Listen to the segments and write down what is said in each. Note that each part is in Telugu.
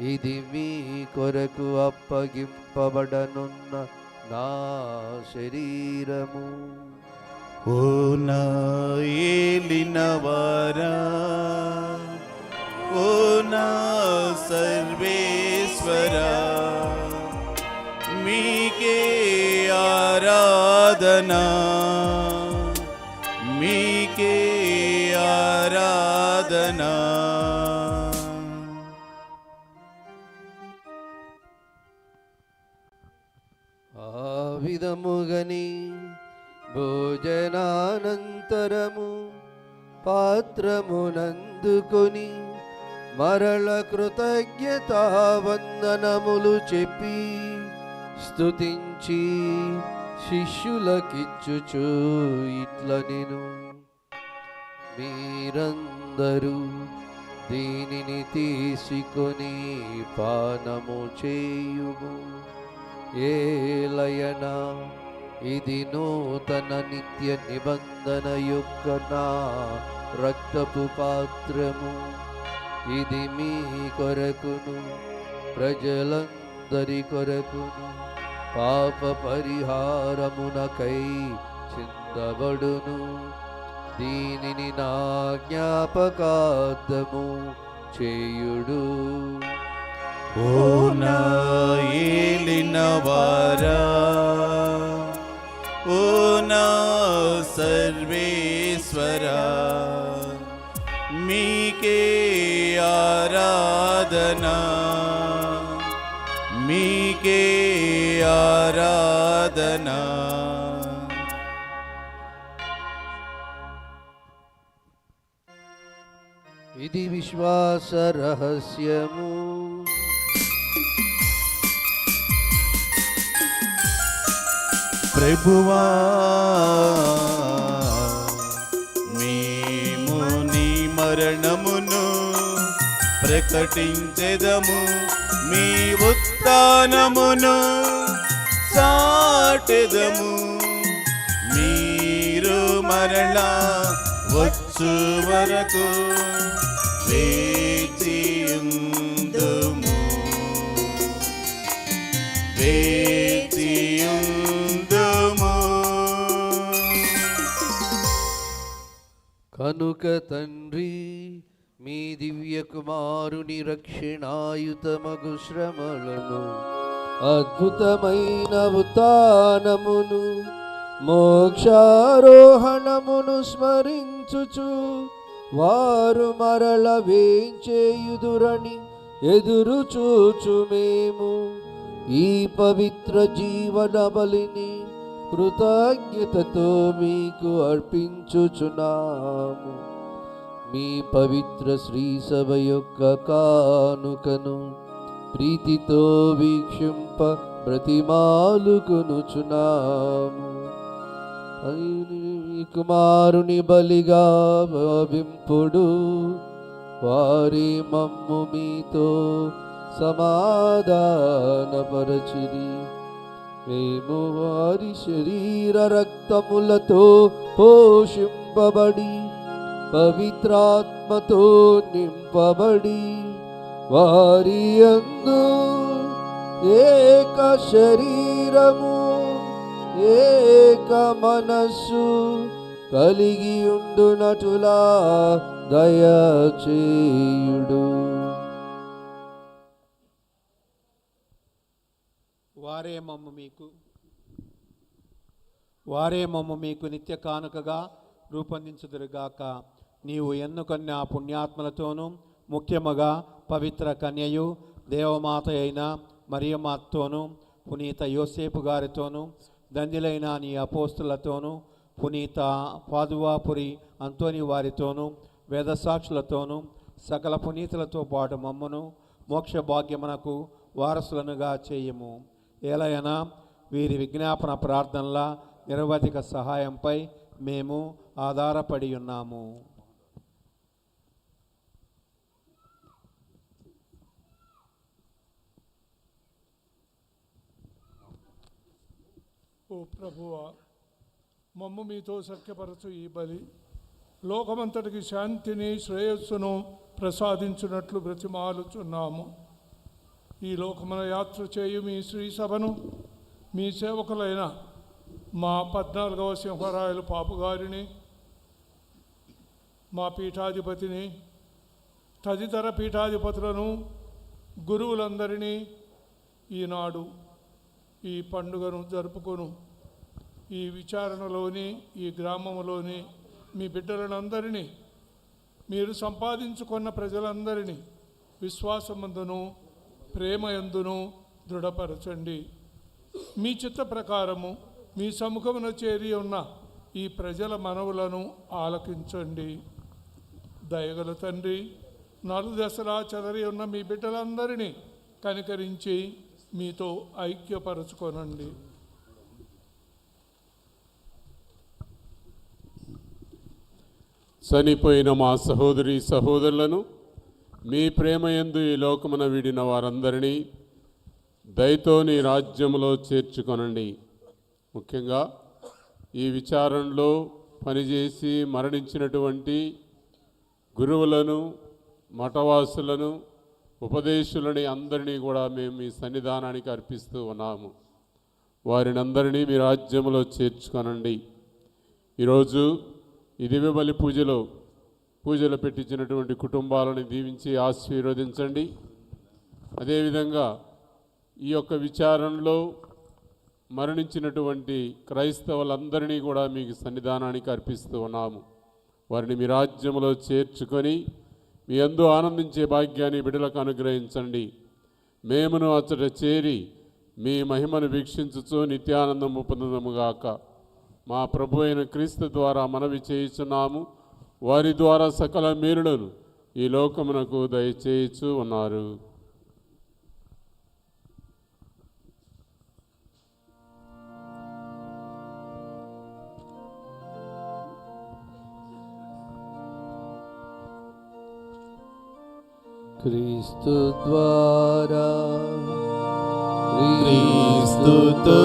ఇది మీ కొరకు అప్పగింపబడనున్న నా శరీరము. ఓ నా ఏలినవారా ఓ నా సర్వేశ్వరా మీకే ఆరాధనా మీకే ఆరాధనా. ముగని భోజనానంతరము పాత్రమునందుకొని మరల కృతజ్ఞతావందనములు చెప్పి స్తుతించి శిష్యులకిచ్చుచు ఇట్ల నేను. మీరందరూ దీనిని తీసుకొని పానము చేయుము. ఏలయన ఇది నూతన నిత్య నిబంధన యొక్క నా రక్తపు పాత్రము. ఇది మీ కొరకును ప్రజలందరి కొరకును. పాప పరిహారమునకై చిందబడును దీనిని నా జ్ఞాపకార్థము చేయుడు. ఓ నా ఏలినవారా ఓ నా సర్వేశ్వరా మీకే ఆరాధనా మీకే ఆరాధనా ఇది విశ్వాస రహస్యము ప్రభువా మేము నీ మరణమును ప్రకటించెదము. మీ ఉత్నమును సాటెదము. మీరు మరలా వచ్చు వరకు వేచియుందుము వే కనుక తండ్రి మీ దివ్య కుమారుని రక్షణాయుతమగు శ్రమలను అద్భుతమైన ఉత్నమును మోక్షారోహణమును స్మరించుచు వారు మరల వేంచేయుదురని ఎదురు చూచు మేము ఈ పవిత్ర జీవన బలిని కృతజ్ఞతతో మీకు అర్పించుచున్నాము. మీ పవిత్ర శ్రీ సభ యొక్క కానుకను ప్రీతితో వీక్షింప బ్రతిమాలుకొనుచున్నాము. కుమారుని బలిగా భావింపుడు వారి మమ్ము మీతో సమాధానపరచిరి. మేము వారి శరీర రక్తములతో పోషింపబడి పవిత్రాత్మతో నింపబడి వారి అందు ఏక శరీరము ఏక మనస్సు కలిగి ఉండునటులా దయచేయుడు. వారే మమ్మ మీకు. వారే మమ్మ మీకు నిత్య కానుకగా రూపొందించుదురుగాక. నీవు ఎన్నుకొన్న పుణ్యాత్మలతోనూ ముఖ్యముగా పవిత్ర కన్యయు దేవమాత అయిన మరియమాతతోనూ పునీత యోసేపు గారితోనూ దండిలైన నీ అపోస్తులతోనూ పునీత పాదువాపురి అంతోని వారితోనూ వేదసాక్షులతోనూ సకల పునీతులతో పాటు మమ్మను మోక్ష భాగ్యమునకు వారసులనుగా చేయము. ఏలయనా వీరి విజ్ఞాపన ప్రార్థనల నిరవధిక సహాయంపై మేము ఆధారపడి ఉన్నాము. ఓ ప్రభువా మమ్ము మీతో సఖ్యపరచు ఈ బలి. లోకమంతటికి శాంతిని శ్రేయస్సును ప్రసాదించినట్లు బ్రతిమాలుచున్నాము. ఈ లోకమున యాత్ర చేయు మీ శ్రీ సభను మీ సేవకులైన మా పద్నాలుగవ సింహరాయలు పాపుగారిని మా పీఠాధిపతిని తదితర పీఠాధిపతులను గురువులందరినీ ఈనాడు ఈ పండుగను జరుపుకొను. ఈ విచారణలోని ఈ గ్రామంలోని మీ బిడ్డలందరినీ మీరు సంపాదించుకున్న ప్రజలందరినీ విశ్వాసమందును ప్రేమ ఎందును దృఢపరచండి. మీ చిత్త ప్రకారము మీ సముఖమున చేరి ఉన్న ఈ ప్రజల మనవులను ఆలకించండి. దయగల తండ్రి నాలుగు దశలా చెదరి ఉన్న మీ బిడ్డలందరినీ కనికరించి మీతో ఐక్యపరచుకోనండి. చనిపోయిన మా సహోదరి సహోదరులను మీ ప్రేమయందు ఈ లోకమున వీడిన వారందరినీ దయతో నీ రాజ్యములో చేర్చుకొనండి. ముఖ్యంగా ఈ విచారణలో పనిచేసి మరణించినటువంటి గురువులను మఠవాసులను ఉపదేశులని అందరినీ కూడా మేము మీ సన్నిధానానికి అర్పిస్తూ ఉన్నాము. వారిని అందరినీ మీ రాజ్యంలో చేర్చుకొనండి. ఈరోజు ఈ బలి పూజలో పూజలు పెట్టించినటువంటి కుటుంబాలను దీవించి ఆశీర్వదించండి. అదేవిధంగా ఈ యొక్క విచారణలో మరణించినటువంటి క్రైస్తవులందరినీ కూడా మీకు సన్నిధానానికి అర్పిస్తూ ఉన్నాము. వారిని మీ రాజ్యములో చేర్చుకొని మీ అందు ఆనందించే భాగ్యాన్ని బిడలకు అనుగ్రహించండి. మేమును అచ్చట చేరి మీ మహిమను వీక్షించుచు నిత్యానందము పొందదముగాక మా ప్రభు అయిన క్రీస్తు ద్వారా మనవి చేయుచున్నాము. వారి ద్వారా సకల మేలులను ఈ లోకమునకు దయచేయచ్చు ఉన్నారు. క్రీస్తు ద్వారా క్రీస్తుతో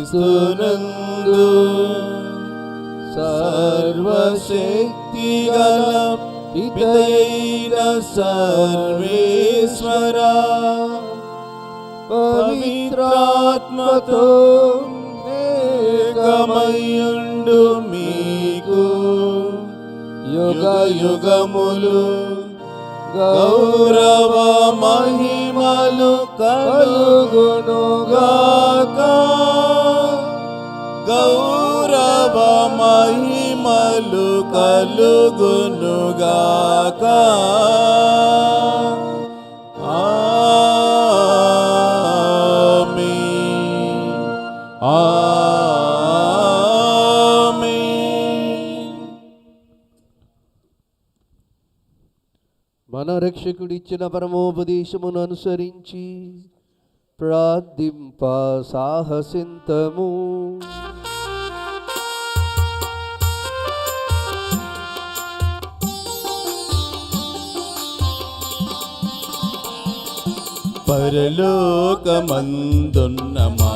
క్రీస్తునందు సర్వశక్తి గల పితైన సర్వేశ్వరా పవిత్రాత్మతో ఏకమయ్యుండు మీకు యుగ యుగములు గౌరవ మహిమలు కలుగునుగాక గౌరవ మహిమలు కలుగునుగాక ఆమేన్. ఆమేన్. మన రక్షకుడిచ్చిన పరమోపదేశమును అనుసరించి ప్రార్థింప సాహసింతము పరలోకమందున్న మా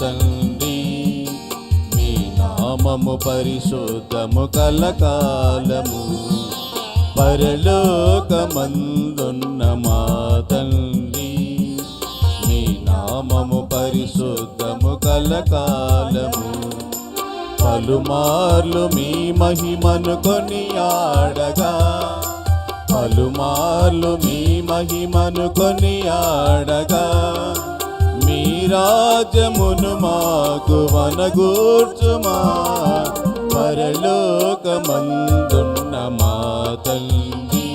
తండ్రి మీ నామము పరిశుద్ధము కలకాలము. పరలోకమందున్న మా తండ్రి మీ నామము పరిశుద్ధము కలకాలము. పలుమార్లు మీ మహిమను కొనియాడగా పలుమార్లు మీ మహిమను ఆడగా మీ రాజ్యమును మాకు వనగూర్చుమా. పరలోకమందున్న మా తల్లి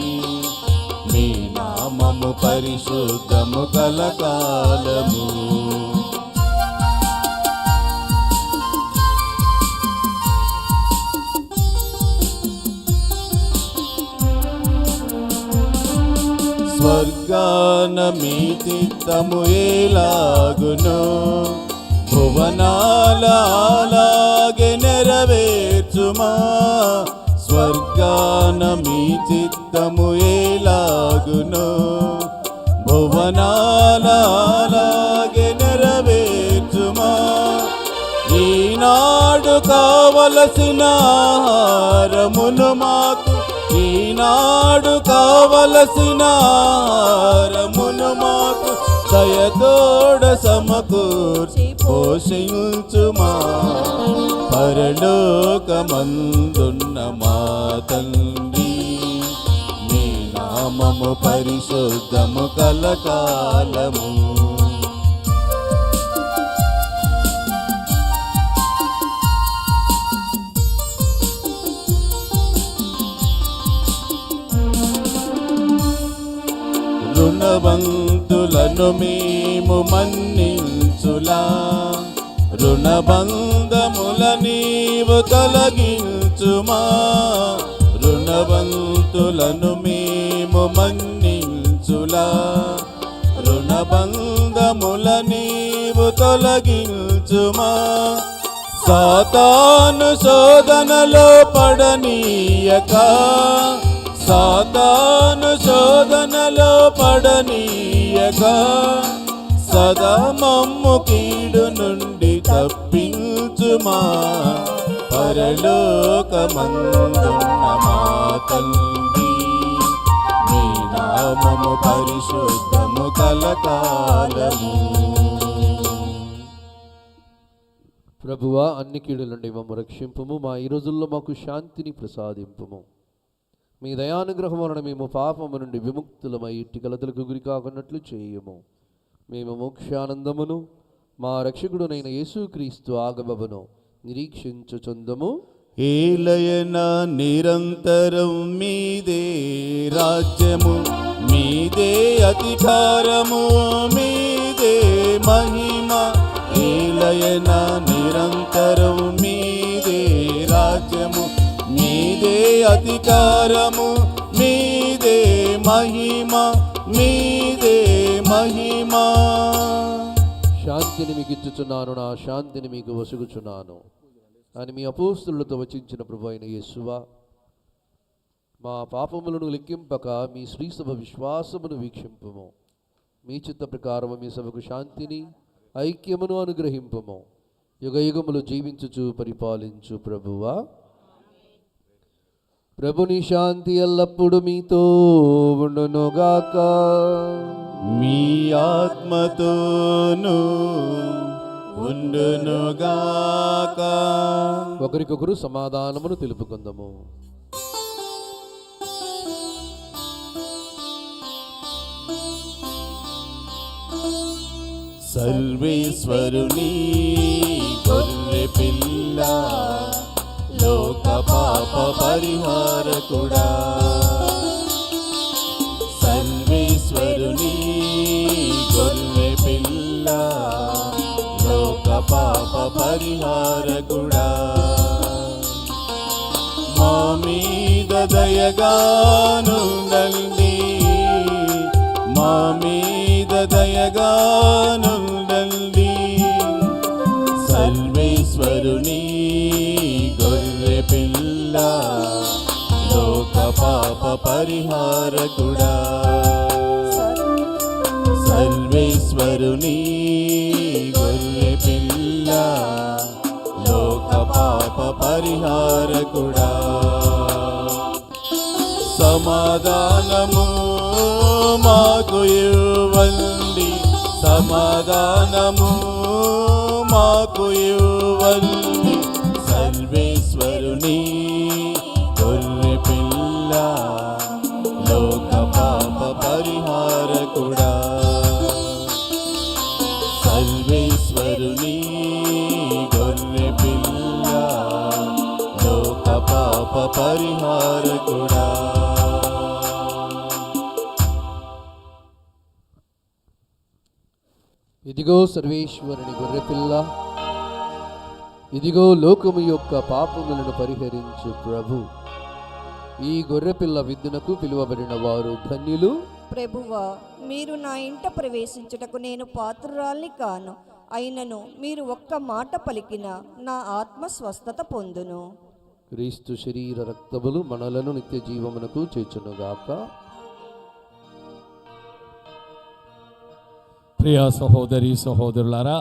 మీ నామము పరిశుద్ధము కలకాలము. స్వర్గాన మీ చిత్తము ఏలాగును భువనాలాగే నెరవేర్చుమా. స్వర్గాన మీ చిత్తము ఏలాగును భువనాలాగే నెరవేర్చుమా. ఈనాడు కావలసిన హారమును మాకు ఈనాడు కా కావలసిన ఆహారమును మాకు దయతోడ సమకూర్చి పోషించుమా. పరలోకమందున్న మా తండ్రి నీ నామము పరిశుద్ధము కలకాలము. నిన్ను మేము మన్నించులా. రుణబంధముల నీవు తొలగించుమా. రుణవంతులను మేము మన్నించులా. రుణబంధముల నీవు తొలగించుమా. సాతాను శోధనలో పడనీయక. సాతాను శోధనలో పడనీయక. సదా మమ్ము కీడు నుండి తప్పించుమా. పరలోకమందున్న మా తల్లి మీ నామము పరిశుద్ధము కలకాలము. ప్రభువా అన్ని కీడుల నుండి మమ్మ రక్షింపుము. మా ఈ రోజుల్లో మాకు శాంతిని ప్రసాదింపుము. మీ దయానుగ్రహం వలన మేము పాపము నుండి విముక్తులమై ఇట్టి కలతలకు గురి కాకున్నట్లు చేయము. మేము మోక్షానందమును మా రక్షకుడునైన యేసుక్రీస్తు ఆగమమును నిరీక్షించుచుందము ఏలయన నిరంతరం మీదే రాజ్యము మీదే అధికారము మీదే మహిమ. ఏలయన నిరంతరం అధికారము మీదే మహిమ మీదే మహిమ. శాంతిని మీకు ఇచ్చుచున్నాను నా శాంతిని మీకు వసుగుచున్నాను. అని మీ అపోస్తులతో వచించిన ప్రభు అయిన యేసువా మా పాపములను లెక్కింపక మీ శ్రీసభ విశ్వాసమును వీక్షింపము. మీ చిత్త ప్రకారము మీ సభకు శాంతిని ఐక్యమును అనుగ్రహింపుము. యుగయుగములు జీవించుచు పరిపాలించు ప్రభువా. ప్రభుని శాంతి ఎల్లప్పుడూ మీతో ఉండునుగాక. మీ ఆత్మతోను ఉండునుగాక. ఒకరికొకరు సమాధానమును తెలుపుకుందాము. సర్వేశ్వరుని పాప సర్వేశ్వరుని గొర్రె పిల్ల లోక పాప పరిహారకుడా. మా మీద దయగానుండండి మా మీద దయగాను పాప పరిహారకుడా. సర్వేశ్వరుని గొల్లె పిల్ల లోక పాప పరిహారకుడా. సమాధానము మాకు ఇవ్వండి సమాధానము మాకు ఇవ్వండి సర్వేశ్వరుని సర్వేశ్వరుని గొర్రె పిల్ల లోక పాప పరిహారకుడా. ఇదిగో సర్వేశ్వరుని గొర్రెపిల్ల ఇదిగో లోకము యొక్క పాపములను పరిహరించు ప్రభు. ఈ గొర్రెపిల్ల విద్దునకు పిలువబడిన వారు ధన్యులు. ప్రభువా మీరు నా ఇంట ప్రవేశించుటకు నేను పాత్రురాల్ని కాను. అయినను మీరు ఒక్క మాట పలికిన నా ఆత్మ స్వస్థత పొందును. క్రీస్తు శరీర రక్తములు మనలను నిత్య జీవమునకు చేర్చునుగాక. ప్రియ సహోదరి సహోదరులారా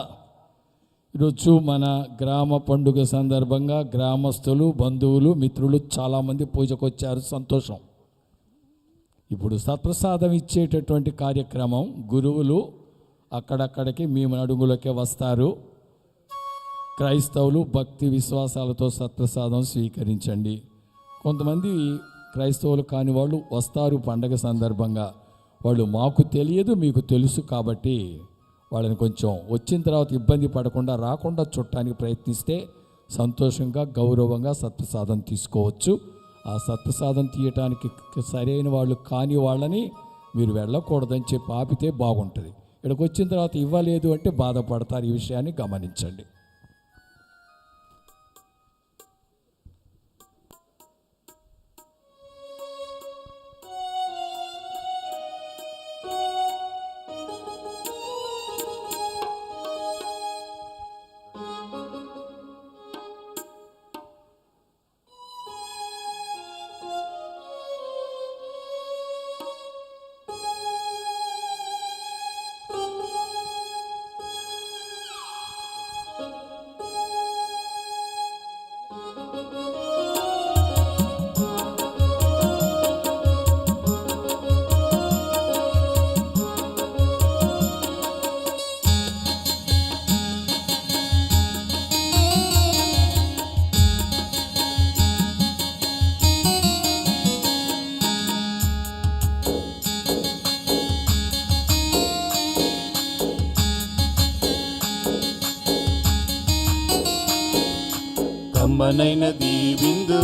ఈరోజు మన గ్రామ పండుగ సందర్భంగా గ్రామస్తులు బంధువులు మిత్రులు చాలామంది పూజకు వచ్చారు సంతోషం. ఇప్పుడు సత్ప్రసాదం ఇచ్చేటటువంటి కార్యక్రమం గురువులు అక్కడక్కడికి మీ అడుగులకే వస్తారు. క్రైస్తవులు భక్తి విశ్వాసాలతో సత్ప్రసాదం స్వీకరించండి. కొంతమంది క్రైస్తవులు కాని వాళ్ళు వస్తారు పండగ సందర్భంగా. వాళ్ళు మాకు తెలియదు మీకు తెలుసు కాబట్టి వాళ్ళని కొంచెం వచ్చిన తర్వాత ఇబ్బంది పడకుండా రాకుండా చుట్టానికి ప్రయత్నిస్తే సంతోషంగా గౌరవంగా సత్ప్రసాదం తీసుకోవచ్చు. ఆ సత్ప్రసాదం తీయటానికి సరైన వాళ్ళు కాని వాళ్ళని మీరు వెళ్ళకూడదని చెప్పి ఆపితే బాగుంటుంది. ఇక్కడికి వచ్చిన తర్వాత ఇవ్వలేదు అంటే బాధపడతారు ఈ విషయాన్ని గమనించండి. కమ్మనైనది విందు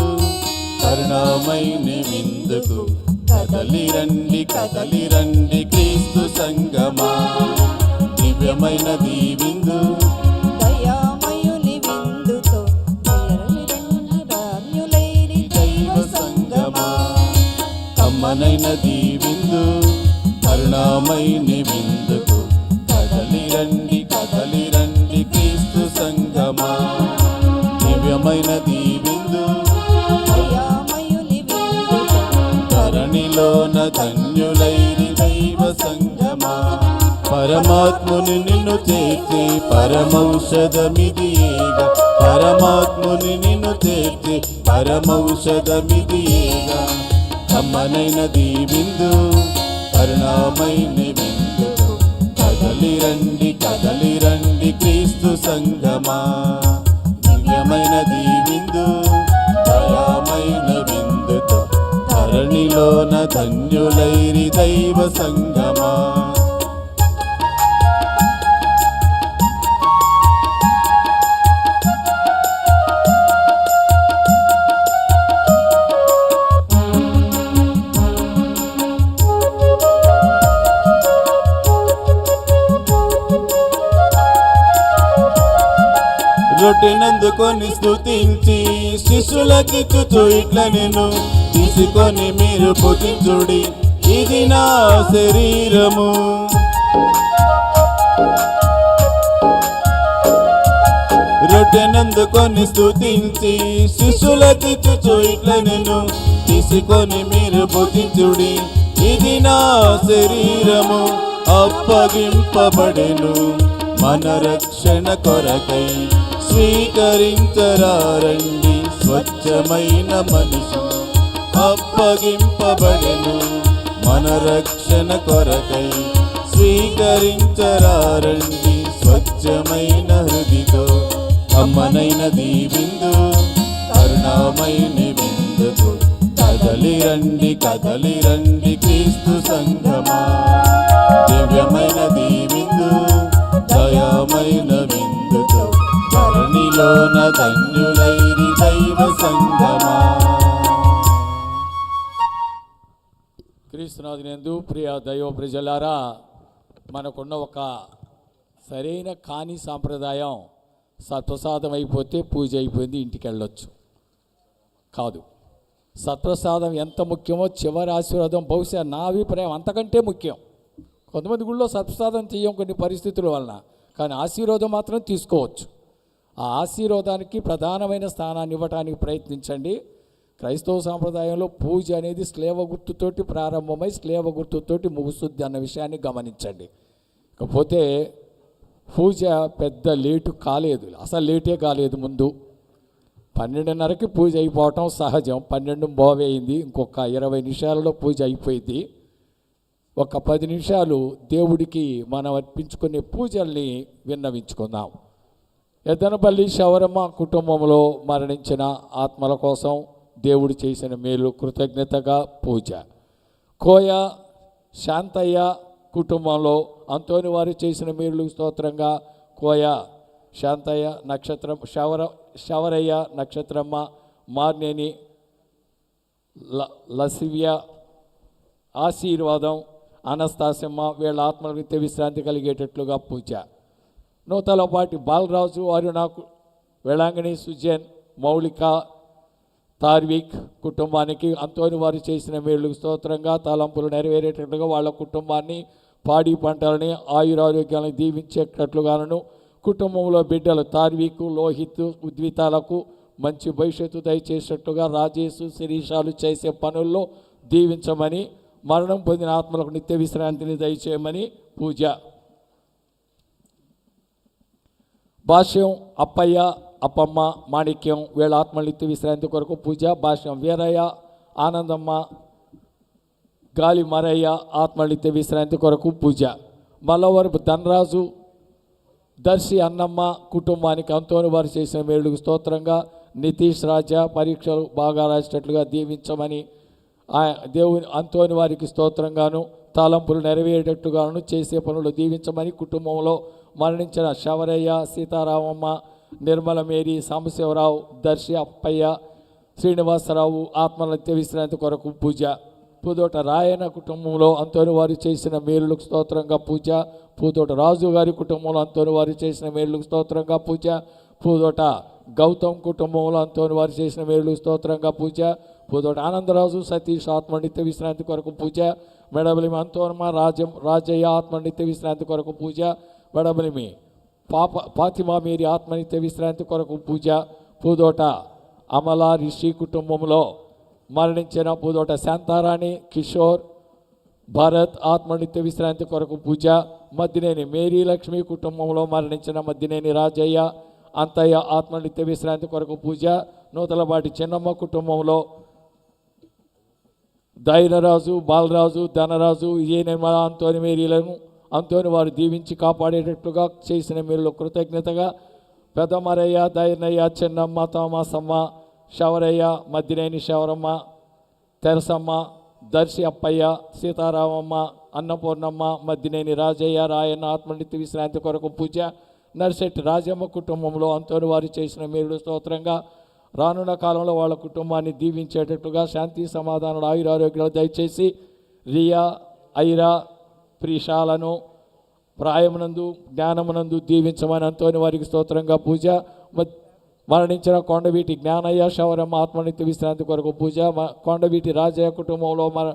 కరుణామైన విందుకు. కదలి రండి కదలి రండి క్రీస్తు సంగమా. దివ్యమైనది విందు పరమాత్ముని నిన్ను చేర్చి పరమౌషధమిదియేగా పరమాత్ముని నిన్ను చేర్చి పరమౌషధమిదియేగా అమ్మనైన దీవిందు కరుణామైన విందు కదలి రండి కదలి రండి క్రీస్తు సంగమా. దివ్యమైన దీవిందు దయామైన విందుతో. ధరణిలోన ధన్యులైరి దైవ సంగమా. రొట్టెనందుకొని స్థుతించి శిష్యులకి చుచు ఇట్ల నేను తీసుకొని మీరు పుటించుడి ఇది నా శరీరము. రొట్టెనందుకొని స్థుతించి శిష్యులకి చుచు ఇట్ల నేను తీసుకొని మీరు పుటించుడి ఇది నా శరీరము. అప్పగింపబడెను. మన రక్షణ కొరకై స్వీకరించరారండి స్వచ్ఛమైన మనసు అప్పగింపబడెను. మన రక్షణ కొరకై స్వీకరించరారండి స్వచ్ఛమైన హృదితో. అమ్మనైన దీవిందు కరుణామైన విందుకు కదలి రండి క్రీస్తు సంగమా దివ్యమైన దీవిందు దయామైన విందుతో. ధరణిలోన ధన్యులైరి దైవ సంగమా క్రీస్తునాథునందు ప్రియ దైవ ప్రజలారా మనకున్న ఒక సరైన కాని సాంప్రదాయం సత్వసాదం అయిపోతే పూజ అయిపోయింది ఇంటికి వెళ్ళొచ్చు కాదు. సత్వసాదం ఎంత ముఖ్యమో చివరి ఆశీర్వాదం బహుశా నా అభిప్రాయం అంతకంటే ముఖ్యం. కొంతమంది గుళ్ళో సత్ప్రసాదం చేయం కొన్ని పరిస్థితుల వలన కానీ ఆశీర్వాదం మాత్రం తీసుకోవచ్చు. ఆ ఆశీర్వాదానికి ప్రధానమైన స్థానాన్ని ఇవ్వడానికి ప్రయత్నించండి. క్రైస్తవ సాంప్రదాయంలో పూజ అనేది స్లేవ గుర్తుతోటి ప్రారంభమై శ్లేవ గుర్తుతోటి ముగుస్తుంది అన్న విషయాన్ని గమనించండి. ఇకపోతే పూజ పెద్ద లేటు కాలేదు. అసలు లేటే కాలేదు ముందు. పన్నెండున్నరకి పూజ అయిపోవటం సహజం. పన్నెండు బావేయింది ఇంకొక ఇరవై నిమిషాలలో పూజ అయిపోయింది. ఒక పది నిమిషాలు దేవుడికి మనం అర్పించుకునే పూజల్ని విన్నవించుకుందాం. ఎద్దనపల్లి శవరమ్మ కుటుంబంలో మరణించిన ఆత్మల కోసం దేవుడు చేసిన మేలు కృతజ్ఞతగా పూజ. కోయ శాంతయ్య కుటుంబంలో అంతోని వారు చేసిన మేలు స్తోత్రంగా కోయ శాంతయ్య నక్షత్రం శవర శవరయ్య నక్షత్రమ్మ మార్నేని ల లసివ్య ఆశీర్వాదం అనస్తాసమ్మ వీళ్ళ ఆత్మలకు నిత్య విశ్రాంతి కలిగేటట్లుగా పూజ. నూతలపాటి బాలరాజు అరుణాకు వేళాంగణి సుజన్ మౌలిక తార్విక్ కుటుంబానికి అంతోని వారు చేసిన మేలు స్తోత్రంగా తలంపులు నెరవేరేటట్లుగా వాళ్ళ కుటుంబాన్ని పాడి పంటలని ఆయురారోగ్యాలను దీవించేటట్లుగాను కుటుంబంలో బిడ్డలు తార్విక్ లోహిత్ ఉద్వితాలకు మంచి భవిష్యత్తు దయచేసినట్టుగా రాజేష్ శిరీషాలు చేసే పనుల్లో దీవించమని మరణం పొందిన ఆత్మలకు నిత్య విశ్రాంతిని దయచేయమని పూజ. భాష్యం అప్పయ్య అప్పమ్మ మాణిక్యం వీళ్ళ ఆత్మలిత్తి విశ్రాంతి కొరకు పూజ భాష్యం వీరయ్య ఆనందమ్మ గాలి మరయ్య ఆత్మలిత్య విశ్రాంతి కొరకు పూజ. మల్లవరపు ధనరాజు దర్శి అన్నమ్మ కుటుంబానికి అంతోని వారు చేసిన మేలుకు స్తోత్రంగా నితీష్ రాజా పరీక్షలు బాగా రాసేటట్లుగా దీవించమని దేవుని అంతోని వారికి స్తోత్రంగాను తలంపులు నెరవేరేటట్టుగాను చేసే పనులు దీవించమని కుటుంబంలో మరణించిన శవరయ్య సీతారామమ్మ నిర్మల మేరీ సాంబశివరావు దర్శి అప్పయ్య శ్రీనివాసరావు ఆత్మనిత్య విశ్రాంతి కొరకు పూజ. పూదోట రాయన కుటుంబంలో అంతోని వారు చేసిన మేలులకు స్తోత్రంగా పూజ. పూదోట రాజు గారి కుటుంబంలో అంతోని వారు చేసిన మేలులకు స్తోత్రంగా పూజ. పూదోట గౌతమ్ కుటుంబంలో అంతోని వారు చేసిన మేలులకు స్తోత్రంగా పూజ. పూదోట ఆనందరాజు సతీష్ ఆత్మనిత్య విశ్రాంతి కొరకు పూజ. మెడబలిమి అంతోనమ రాజం రాజయ్య ఆత్మనిత్య విశ్రాంతి కొరకు పూజ. మెడబలిమి పాప ఫాతిమా మేరీ ఆత్మనిత్య విశ్రాంతి కొరకు పూజ పూదోట అమల రిషి కుటుంబంలో మరణించిన పూదోట శాంతారాణి కిషోర్ భారత్ ఆత్మనిత్య విశ్రాంతి కొరకు పూజ మద్దినేని మేరీ లక్ష్మి కుటుంబంలో మరణించిన మద్దినేని రాజయ్య అంతయ్య ఆత్మనిత్య విశ్రాంతి కొరకు పూజ నూతలపాటి చిన్నమ్మ కుటుంబంలో ధైర్యరాజు బాలరాజు ధనరాజు ఏ నిర్మల అంతోని మేరీలను అంతోని వారు దీవించి కాపాడేటట్లుగా చేసిన మీరు కృతజ్ఞతగా పెదమరయ్య దైర్నయ్య చిన్నమ్మ తోమాసమ్మ శవరయ్య మద్దినేని శవరమ్మ తెరసమ్మ దర్శి అప్పయ్య సీతారామమ్మ అన్నపూర్ణమ్మ మద్దినేని రాజయ్య రాయన్న ఆత్మనిత్య విశ్రాంతి కొరకు పూజ నర్సెట్టి రాజమ్మ కుటుంబంలో అంతోని వారు చేసిన మేలు స్తోత్రంగా రానున్న కాలంలో వాళ్ళ కుటుంబాన్ని దీవించేటట్టుగా శాంతి సమాధానాలు ఆయురారోగ్యాలు దయచేసి రియా ఐరా ప్రిషాలను ప్రాయమునందు జ్ఞానమునందు దీవించమని అంతోని వారికి స్తోత్రంగా పూజ. మరణించిన కొండవీటి జ్ఞానయ్య శవరమ్మ ఆత్మనిత్య విశ్రాంతి కొరకు పూజ. మ- కొండవీటి రాజయ్య కుటుంబంలో మన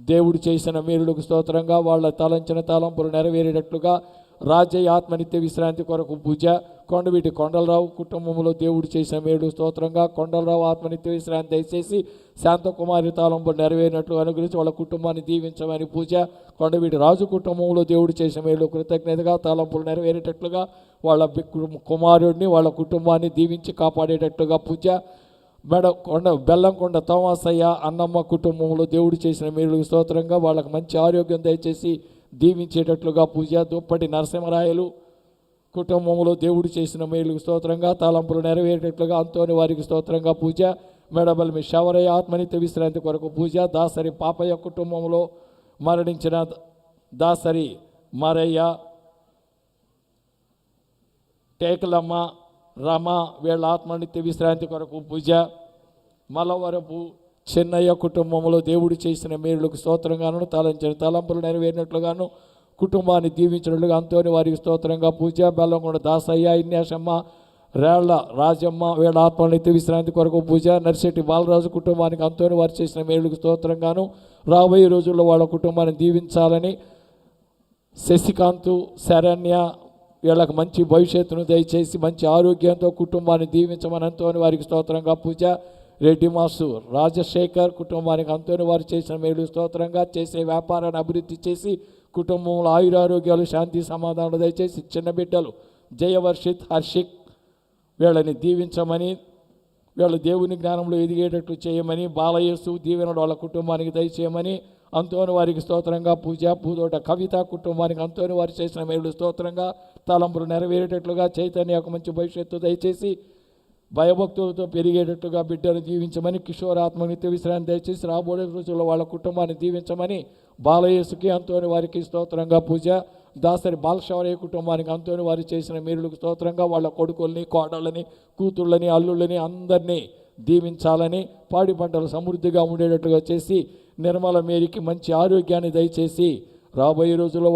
దేవుడు చేసిన మేలులకు స్తోత్రంగా వాళ్ళ తలంచిన తలంపులు నెరవేరేటట్లుగా రాజయ్య ఆత్మనిత్య విశ్రాంతి కొరకు పూజ. కొండవీటి కొండలరావు కుటుంబంలో దేవుడు చేసిన మేడు స్తోత్రంగా కొండలరావు ఆత్మనిత్య విశ్రాంతి దయచేసి శాంతకుమారి తాళంపు నెరవేరినట్లు అనుగ్రహించి వాళ్ళ కుటుంబాన్ని దీవించమని పూజ. కొండవీటి రాజు కుటుంబంలో దేవుడు చేసిన మేలు కృతజ్ఞతగా తాళంపులు నెరవేరేటట్లుగా వాళ్ళ కుమారుడిని వాళ్ళ కుటుంబాన్ని దీవించి కాపాడేటట్లుగా పూజ. మేడ కొండ బెల్లంకొండ తోమాసయ్య అన్నమ్మ కుటుంబంలో దేవుడు చేసిన మేలు స్తోత్రంగా వాళ్ళకి మంచి ఆరోగ్యం దయచేసి దీవించేటట్లుగా పూజ దుప్పటి నరసింహరాయలు కుటుంబంలో దేవుడు చేసిన మేలు స్తోత్రంగా తలంపులు నెరవేరేటట్లుగా అంతోని వారికి స్తోత్రంగా పూజ మెడబల్మి శవరయ్య ఆత్మనిత్య విశ్రాంతి కొరకు పూజ దాసరి పాపయ్య కుటుంబంలో మరణించిన దాసరి మరయ్య టేకలమ్మ రమ వీళ్ళ ఆత్మనిత్య విశ్రాంతి కొరకు పూజ మలవరపు చెన్నయ్య కుటుంబంలో దేవుడు చేసిన మేలులకు స్తోత్రంగాను తలంచిన తలంపులు నెరవేరినట్లుగాను కుటుంబాన్ని దీవించినట్లుగా అంతోని వారికి స్తోత్రంగా పూజ బెల్లంకొండ దాసయ్య ఇన్యాసమ్మ రేళ్ళ రాజమ్మ వీళ్ళ ఆత్మనిత్య విశ్రాంతి కొరకు పూజ నర్సెట్టి బాలరాజు కుటుంబానికి అంతోని వారు చేసిన మేలుకు స్తోత్రంగాను రాబోయే రోజుల్లో వాళ్ళ కుటుంబాన్ని దీవించాలని శశికాంత్ శరణ్య వీళ్ళకి మంచి భవిష్యత్తును దయచేసి మంచి ఆరోగ్యంతో కుటుంబాన్ని దీవించమని అంతోని వారికి స్తోత్రంగా పూజ రెడ్డి మాసు రాజశేఖర్ కుటుంబానికి అంతోని వారు చేసిన మేలు స్తోత్రంగా చేసే వ్యాపారాన్ని అభివృద్ధి చేసి కుటుంబంలో ఆయురారోగ్యాలు శాంతి సమాధానం దయచేసి చిన్న బిడ్డలు జయవర్షిత్ హర్షిక్ వీళ్ళని దీవించమని వీళ్ళు దేవుని జ్ఞానంలో ఎదిగేటట్లు చేయమని బాలయేసు దీవెనడు వాళ్ళ కుటుంబానికి దయచేయమని అంతోని వారికి స్తోత్రంగా పూజ పూదోట కవిత కుటుంబానికి అంతోని వారు చేసిన మేలు స్తోత్రంగా తలంపులు నెరవేరేటట్లుగా చైతన్య ఒక మంచి భవిష్యత్తు దయచేసి భయభక్తులతో పెరిగేటట్టుగా బిడ్డను దీవించమని కిషోరాత్మ నిత్య విశ్రాంతి దయచేసి రాబోయే రోజుల్లో వాళ్ళ కుటుంబాన్ని దీవించమని బాలయేసుకి అంతోని వారికి స్తోత్రంగా పూజ. దాసరి బాలశౌరయ్య కుటుంబానికి అంతోని వారు చేసిన మీరులకు స్తోత్రంగా వాళ్ళ కొడుకుల్ని కోడళ్ళని కూతుళ్ళని అల్లుళ్ళని అందరినీ దీవించాలని పాడి పంటలు సమృద్ధిగా ఉండేటట్టుగా చేసి నిర్మల మేరికి మంచి ఆరోగ్యాన్ని దయచేసి రాబోయే రోజుల్లో